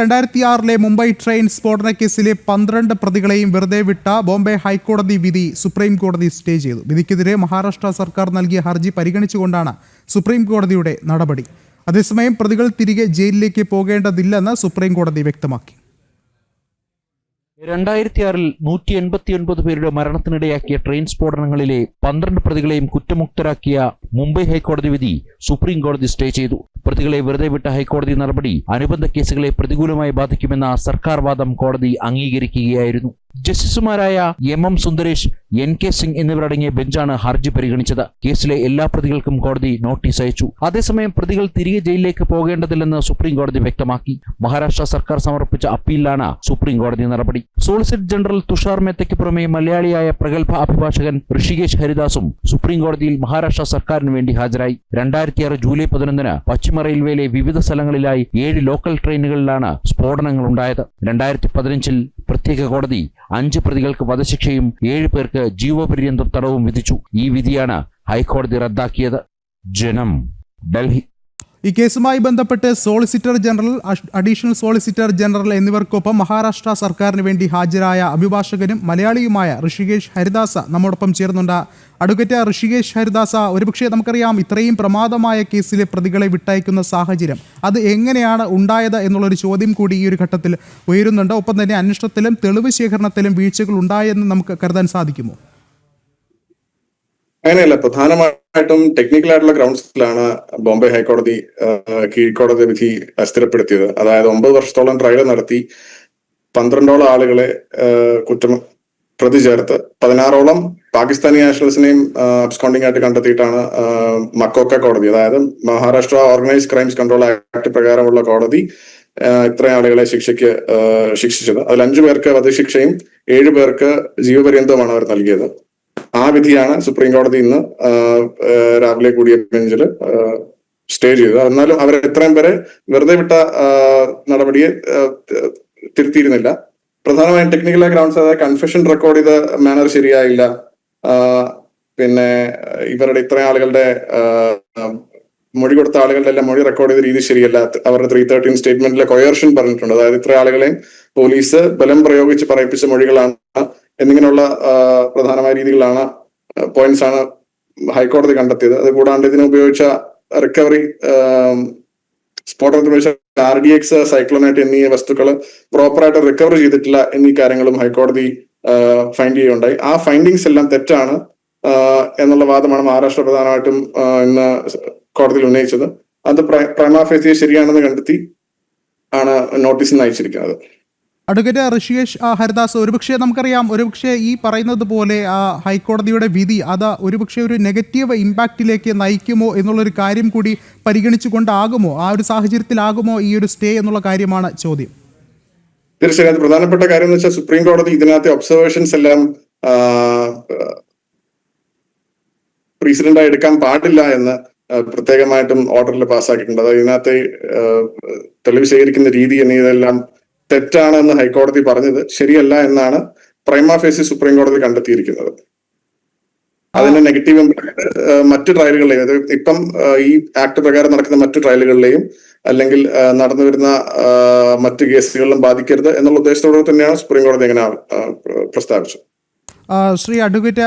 രണ്ടായിരത്തി ആറിലെ മുംബൈ ട്രെയിൻ സ്ഫോടന കേസിലെ പന്ത്രണ്ട് പ്രതികളെയും വെറുതെ വിട്ട ബോംബെ ഹൈക്കോടതി വിധി സുപ്രീം കോടതി സ്റ്റേ ചെയ്തു. വിധിക്കെതിരെ മഹാരാഷ്ട്ര സർക്കാർ നൽകിയ ഹർജി പരിഗണിച്ചുകൊണ്ടാണ് സുപ്രീം കോടതിയുടെ നടപടി. അതേസമയം പ്രതികൾ തിരികെ ജയിലിലേക്ക് പോകേണ്ടതില്ലെന്ന് സുപ്രീം കോടതി വ്യക്തമാക്കി. രണ്ടായിരത്തി ആറിൽ നൂറ്റി എൺപത്തി ഒൻപത് പേരുടെ മരണത്തിനിടയാക്കിയ ട്രെയിൻ സ്ഫോടനങ്ങളിലെ പന്ത്രണ്ട് പ്രതികളെയും കുറ്റമുക്തരാക്കിയ മുംബൈ ഹൈക്കോടതി വിധി സുപ്രീം കോടതി സ്റ്റേ ചെയ്തു. പ്രതികളെ വെറുതെ വിട്ട ഹൈക്കോടതി നടപടി അനുബന്ധ കേസുകളെ പ്രതികൂലമായി ബാധിക്കുമെന്ന സർക്കാർ വാദം കോടതി അംഗീകരിക്കുകയായിരുന്നു. ജസ്റ്റിസുമാരായ M M Sundaresh N K Singh എന്നിവരടങ്ങിയ ബെഞ്ചാണ് ഹർജി പരിഗണിച്ചത്. കേസിലെ എല്ലാ പ്രതികൾക്കും കോടതി നോട്ടീസ് അയച്ചു. അതേസമയം പ്രതികൾ തിരികെ ജയിലിലേക്ക് പോകേണ്ടതില്ലെന്ന് സുപ്രീം കോടതി വ്യക്തമാക്കി. മഹാരാഷ്ട്ര സർക്കാർ സമർപ്പിച്ച അപ്പീലിലാണ് സുപ്രീം കോടതി നടപടി. സോളിസിറ്റർ ജനറൽ തുഷാർ മേത്തയ്ക്ക് പുറമെ മലയാളിയായ പ്രഗത്ഭ അഭിഭാഷകൻ ഋഷികേശ് ഹരിദാസും സുപ്രീം കോടതിയിൽ മഹാരാഷ്ട്ര സർക്കാരിന് വേണ്ടി ഹാജരായി. രണ്ടായിരത്തിയാറ് ജൂലൈ പതിനൊന്നിന് പശ്ചിമ റെയിൽവേയിലെ വിവിധ സ്ഥലങ്ങളിലായി ഏഴ് ലോക്കൽ ട്രെയിനുകളിലാണ് സ്ഫോടനങ്ങൾ ഉണ്ടായത് രണ്ടായിരത്തി പതിനഞ്ചിൽ പ്രത്യേക കോടതി അഞ്ച് പ്രതികൾക്ക് വധശിക്ഷയും ഏഴ് പേർക്ക് ജീവപര്യന്തം തടവും വിധിച്ചു. ഈ വിധിയാണ് ഹൈക്കോടതി റദ്ദാക്കിയത്. ജനം ഡൽഹി. ഈ കേസുമായി ബന്ധപ്പെട്ട് solicitor general additional solicitor general എന്നിവർക്കൊപ്പം മഹാരാഷ്ട്ര സർക്കാരിന് വേണ്ടി ഹാജരായ അഭിഭാഷകനും മലയാളിയുമായ ഋഷികേഷ് ഹരിദാസ നമ്മോടൊപ്പം ചേർന്നുണ്ട് അഡ്വക്കേറ്റ് ഋഷികേഷ് ഹരിദാസ ഒരുപക്ഷെ നമുക്കറിയാം ഇത്രയും പ്രമാദമായ കേസിലെ പ്രതികളെ വിട്ടയക്കുന്ന സാഹചര്യം അത് എങ്ങനെയാണ് ഉണ്ടായത് എന്നുള്ളൊരു ചോദ്യം കൂടി ഈ ഒരു ഘട്ടത്തിൽ ഉയരുന്നുണ്ട്. ഒപ്പം തന്നെ അന്വേഷണത്തിലും തെളിവ് ശേഖരണത്തിലും വീഴ്ചകൾ ഉണ്ടായെന്ന് നമുക്ക് കരുതാൻ സാധിക്കുമോ? അങ്ങനെയല്ല പ്രധാനമായിട്ടും ടെക്നിക്കൽ ആയിട്ടുള്ള ഗ്രൗണ്ട്സിലാണ് ബോംബെ ഹൈക്കോടതി കീഴ്ക്കോടതി വിധി സ്ഥിരപ്പെടുത്തിയത് അതായത് ഒമ്പത് വർഷത്തോളം ട്രയൽ നടത്തി പന്ത്രണ്ടോളം ആളുകളെ കുറ്റം പ്രതി ചേർത്ത് പതിനാറോളം പാകിസ്ഥാനി നാഷണൽസിനെയും അബ്സ്കോണ്ടിംഗ് ആയിട്ട് കണ്ടെത്തിയിട്ടാണ് മക്കോക്ക കോടതി. അതായത് Maharashtra organised crimes control act പ്രകാരമുള്ള കോടതി ഇത്ര ഇത്രയും ആളുകളെ ശിക്ഷയ്ക്ക് ശിക്ഷിച്ചത്. അതിൽ അഞ്ചു പേർക്ക് വധശിക്ഷയും ഏഴു പേർക്ക് ജീവപര്യന്തവുമാണ് അവർ നൽകിയത്. ആ വിധിയാണ് സുപ്രീം കോടതി ഇന്ന് രാവിലെ കൂടിയ ബെഞ്ചിൽ സ്റ്റേ ചെയ്തത്. എന്നാലും അവർ എത്രയും പേരെ വെറുതെ വിട്ട നടപടിയെ തിരുത്തിയിരുന്നില്ല. പ്രധാനമായും ടെക്നിക്കൽ ഗ്രൗണ്ട്സ് അതായത് കൺഫെഷൻ റെക്കോർഡ് ചെയ്ത മാനർ ശരിയായില്ല. പിന്നെ ഇവരുടെ ഇത്രയും ആളുകളുടെ മൊഴി കൊടുത്ത ആളുകളുടെ എല്ലാം മൊഴി റെക്കോർഡ് ചെയ്ത രീതി ശരിയല്ല. അവരുടെ ത്രീ തേർട്ടീൻ സ്റ്റേറ്റ്മെന്റിലെ കൊയർഷൻ പറഞ്ഞിട്ടുണ്ട്. അതായത് ഇത്ര ആളുകളെയും പോലീസ് ബലം പ്രയോഗിച്ച് പറയിപ്പിച്ച മൊഴികളാണ് എന്നിങ്ങനെയുള്ള പ്രധാനമായ രീതികളാണ് പോയിന്റ്സ് ആണ് ഹൈക്കോടതി കണ്ടെത്തിയത്. അത് കൂടാണ്ട് ഇതിന് ഉപയോഗിച്ച റിക്കവറി സ്ഫോടനത്തിന് ഉപയോഗിച്ച ആർ ഡി എക്സ് സൈക്ലോണൈറ്റ് എന്നീ വസ്തുക്കൾ പ്രോപ്പറായിട്ട് റിക്കവർ ചെയ്തിട്ടില്ല എന്നീ കാര്യങ്ങളും ഹൈക്കോടതി ഫൈൻഡ് ചെയ്യുകയുണ്ടായി. ആ ഫൈൻഡിങ്സ് എല്ലാം തെറ്റാണ് എന്നുള്ള വാദമാണ് മഹാരാഷ്ട്ര പ്രധാനമായിട്ടും ഇന്ന് കോടതിയിൽ ഉന്നയിച്ചത്. അത് പ്രൈമാഫേസിയെ ശരിയാണെന്ന് കണ്ടെത്തി ആണ് നോട്ടീസിൽ അയച്ചിരിക്കുന്നത്. അഡ്വക്കേറ്റ് ഋഷികേഷ് ഹരിദാസ് ഒരുപക്ഷെ നമുക്കറിയാം ഒരുപക്ഷെ ഈ പറയുന്നത് പോലെ ആ, ഹൈക്കോടതിയുടെ വിധി അത് ഒരുപക്ഷെ ഒരു നെഗറ്റീവ് ഇമ്പാക്റ്റിലേക്ക് നയിക്കുമോ എന്നുള്ളൊരു കാര്യം കൂടി പരിഗണിച്ചുകൊണ്ടാകുമോ? ആ ഒരു സാഹചര്യത്തിലാകുമോ ഈ ഒരു സ്റ്റേ എന്നുള്ള കാര്യമാണ് ചോദ്യം. തീർച്ചയായും പ്രധാനപ്പെട്ട കാര്യം എന്ന് വെച്ചാൽ സുപ്രീം കോടതി ഇതിനകത്തെ ഒബ്സർവേഷൻസ് എല്ലാം പ്രസിഡന്റായി എടുക്കാൻ പാടില്ല എന്ന് പ്രത്യേകമായിട്ടും ഓർഡറിൽ പാസ്സാക്കിയിട്ടുണ്ട് അതായത് ഇതിനകത്തെ തെളിവ് ശേഖരിക്കുന്ന രീതി എന്നീ ഇതെല്ലാം തെറ്റാണെന്ന് ഹൈക്കോടതി പറഞ്ഞത് ശരിയല്ല എന്നാണ് പ്രൈമ ഫേസി സുപ്രീം കോടതി കണ്ടെത്തിയിരിക്കുന്നത്. അതിന്റെ നെഗറ്റീവ് ഇമ്പാക്ട് മറ്റു ട്രയലുകളിലെയും ഇപ്പം ഈ ആക്ട് പ്രകാരം നടക്കുന്ന മറ്റു ട്രയലുകളിലെയും അല്ലെങ്കിൽ നടന്നു വരുന്ന മറ്റു കേസുകളിലും ബാധിക്കരുത് എന്നുള്ള ഉദ്ദേശത്തോടെ തന്നെയാണ് സുപ്രീം കോടതി അങ്ങനെ പ്രസ്താവിച്ചത്. ശ്രീ അഡ്വക്കേറ്റ്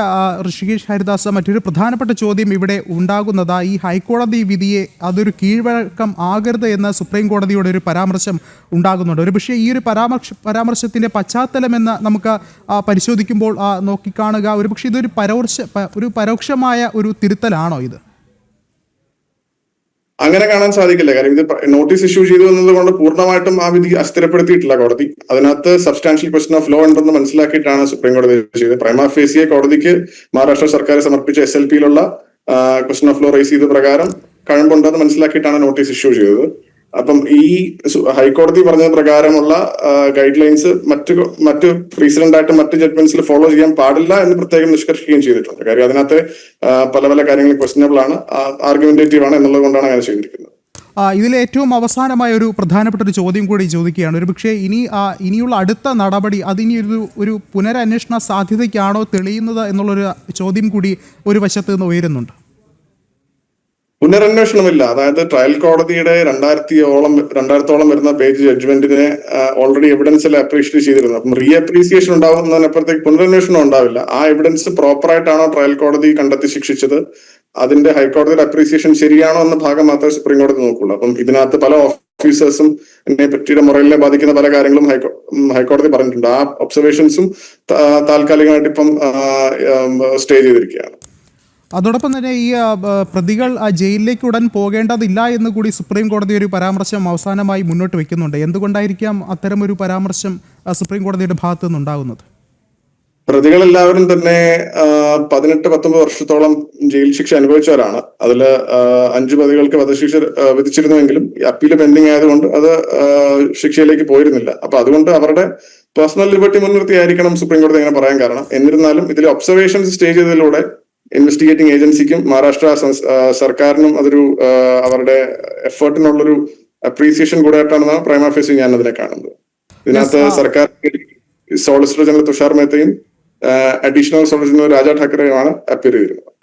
ഋഷികേഷ് ഹരിദാസ് മറ്റൊരു പ്രധാനപ്പെട്ട ചോദ്യം ഇവിടെ ഉണ്ടാകുന്നത് ഈ ഹൈക്കോടതി വിധിയെ അതൊരു കീഴ്വഴക്കം ആകരുത് എന്ന് സുപ്രീം കോടതിയുടെ ഒരു പരാമർശം ഉണ്ടാകുന്നുണ്ട്. ഒരു പക്ഷേ ഈ ഒരു പരാമർശ പരാമർശത്തിന്റെ പശ്ചാത്തലമെന്ന് നമുക്ക് പരിശോധിക്കുമ്പോൾ നോക്കിക്കാണുക ഒരു പക്ഷേ ഇതൊരു പരോക്ഷ ഒരു പരോക്ഷമായ ഒരു തിരുത്തലാണോ ഇത്? അങ്ങനെ കാണാൻ സാധിക്കില്ല. കാര്യം ഇത് നോട്ടീസ് ഇഷ്യൂ ചെയ്തു എന്നതുകൊണ്ട് പൂർണമായിട്ടും ആ വിധി അസ്ഥിരപ്പെടുത്തിയിട്ടില്ല കോടതി. അതിനകത്ത് സബ്സ്റ്റാൻഷ്യൽ ക്വസ്റ്റൻ ഓഫ് ലോ ഉണ്ടെന്ന് മനസ്സിലാക്കിയിട്ടാണ് സുപ്രീം കോടതി ചെയ്തത്. പ്രൈമ ഫേസിയെ കോടതിക്ക് മഹാരാഷ്ട്ര സർക്കാർ സമർപ്പിച്ച എസ് എൽ പിയിലുള്ള ക്വസ്റ്റൻ ഓഫ് ലോ റേസ് ചെയ്ത പ്രകാരം കഴമ്പുണ്ടെന്ന് മനസ്സിലാക്കിയിട്ടാണ് നോട്ടീസ് ഇഷ്യൂ ചെയ്തത്. അപ്പം ഈ ഹൈക്കോടതി പറഞ്ഞ പ്രകാരമുള്ള ഗൈഡ് ലൈൻസ് മറ്റു മറ്റു റീസെന്റ് ആയിട്ട് മറ്റു ജഡ്ജ്മെന്റ്സിൽ ഫോളോ ചെയ്യാൻ പാടില്ല എന്ന് പ്രത്യേകം നിഷ്കർഷിക്കുകയും ചെയ്തിട്ടുണ്ട്. കാര്യം അതിനകത്ത് പല പല കാര്യങ്ങൾ ക്വസ്റ്റനബിൾ ആണ് ആർഗ്യുമെന്റേറ്റീവ് ആണ് എന്നുള്ളത് കൊണ്ടാണ് അങ്ങനെ ചെയ്തിരിക്കുന്നത്. ഇതിൽ ഏറ്റവും അവസാനമായ ഒരു പ്രധാനപ്പെട്ട ഒരു ചോദ്യം കൂടി ചോദിക്കുകയാണ്. ഒരു പക്ഷേ ഇനി ഇനിയുള്ള അടുത്ത നടപടി അതിനി ഒരു ഒരു പുനരന്വേഷണ സാധ്യതയ്ക്കാണോ തെളിയുന്നത് എന്നുള്ളൊരു ചോദ്യം കൂടി ഒരു വശത്ത് നിന്ന് ഉയരുന്നുണ്ട്. പുനരന്വേഷണമില്ല. അതായത് ട്രയൽ കോടതിയുടെ രണ്ടായിരത്തിയോളം രണ്ടായിരത്തോളം വരുന്ന പേജ് ജഡ്ജ്മെന്റിനെ ഓൾറെഡി എവിഡൻസിൽ അപ്രീഷിയേറ്റ് ചെയ്തിരുന്നു അപ്പം റീ അപ്രീസിയേഷൻ ഉണ്ടാകുന്നതിനപ്പുറത്തേക്ക് പുനരന്വേഷണം ഉണ്ടാവില്ല. ആ എവിഡൻസ് പ്രോപ്പർ ആയിട്ടാണോ ട്രയൽ കോടതി കണ്ടെത്തി ശിക്ഷിച്ചത്? അതിന്റെ ഹൈക്കോടതിയുടെ അപ്രീസിയേഷൻ ശരിയാണോ എന്ന ഭാഗം മാത്രമേ സുപ്രീം കോടതി നോക്കുള്ളൂ. അപ്പം ഇതിനകത്ത് പല ഓഫീസേഴ്സും എന്നെ പറ്റിയുടെ മൊറലിനെ ബാധിക്കുന്ന പല കാര്യങ്ങളും ഹൈക്കോ ഹൈക്കോടതി പറഞ്ഞിട്ടുണ്ട്. ആ ഒബ്സർവേഷൻസും താൽക്കാലികമായിട്ട് ഇപ്പം സ്റ്റേ ചെയ്തിരിക്കുകയാണ്. അതോടൊപ്പം തന്നെ ഈ പ്രതികൾ ആ, ജയിലിലേക്ക് ഉടൻ പോകേണ്ടതില്ല എന്ന് കൂടി സുപ്രീം കോടതി ഒരു പരാമർശം അവസാനമായി മുന്നോട്ട് വെക്കുന്നുണ്ട്. എന്തുകൊണ്ടായിരിക്കാം അത്തരം ഒരു പരാമർശം സുപ്രീം കോടതിയുടെ ഭാഗത്തു നിന്നുണ്ടാകുന്നത് പ്രതികളെല്ലാവരും തന്നെ പതിനെട്ട് പത്തൊമ്പത് വർഷത്തോളം ജയിൽ ശിക്ഷ അനുഭവിച്ചവരാണ്. അതിൽ അഞ്ചു പ്രതികൾക്ക് വധശിക്ഷ വിധിച്ചിരുന്നുവെങ്കിലും അപ്പീൽ പെൻഡിങ് ആയതുകൊണ്ട് അത് ശിക്ഷയിലേക്ക് പോയിരുന്നില്ല. അപ്പൊ അതുകൊണ്ട് അവരുടെ പേഴ്സണൽ ലിബർട്ടി മുൻനിർത്തി ആയിരിക്കണം സുപ്രീം കോടതി ഇങ്ങനെ പറയാൻ കാരണം. എന്നിരുന്നാലും ഇതിൽ ഒബ്സർവേഷൻസ് സ്റ്റേ ചെയ്തതിലൂടെ ഇൻവെസ്റ്റിഗേറ്റിംഗ് ഏജൻസിക്കും മഹാരാഷ്ട്ര സർക്കാരിനും അതൊരു അവരുടെ എഫേർട്ടിനുള്ളൊരു അപ്രീസിയേഷൻ കൂടെ ആയിട്ടാണ് പ്രൈമ ഫേസ് ഞാൻ അതിനെ കാണുന്നത് ഇതിനകത്ത്. സർക്കാർ സോളിസിറ്റർ ജനറൽ തുഷാർ മേത്തയും അഡീഷണൽ സോളിസിറ്റർ ജനറൽ രാജാ ഠാക്കറെയുമാണ് അപ്പിയർ ചെയ്തിരുന്നത്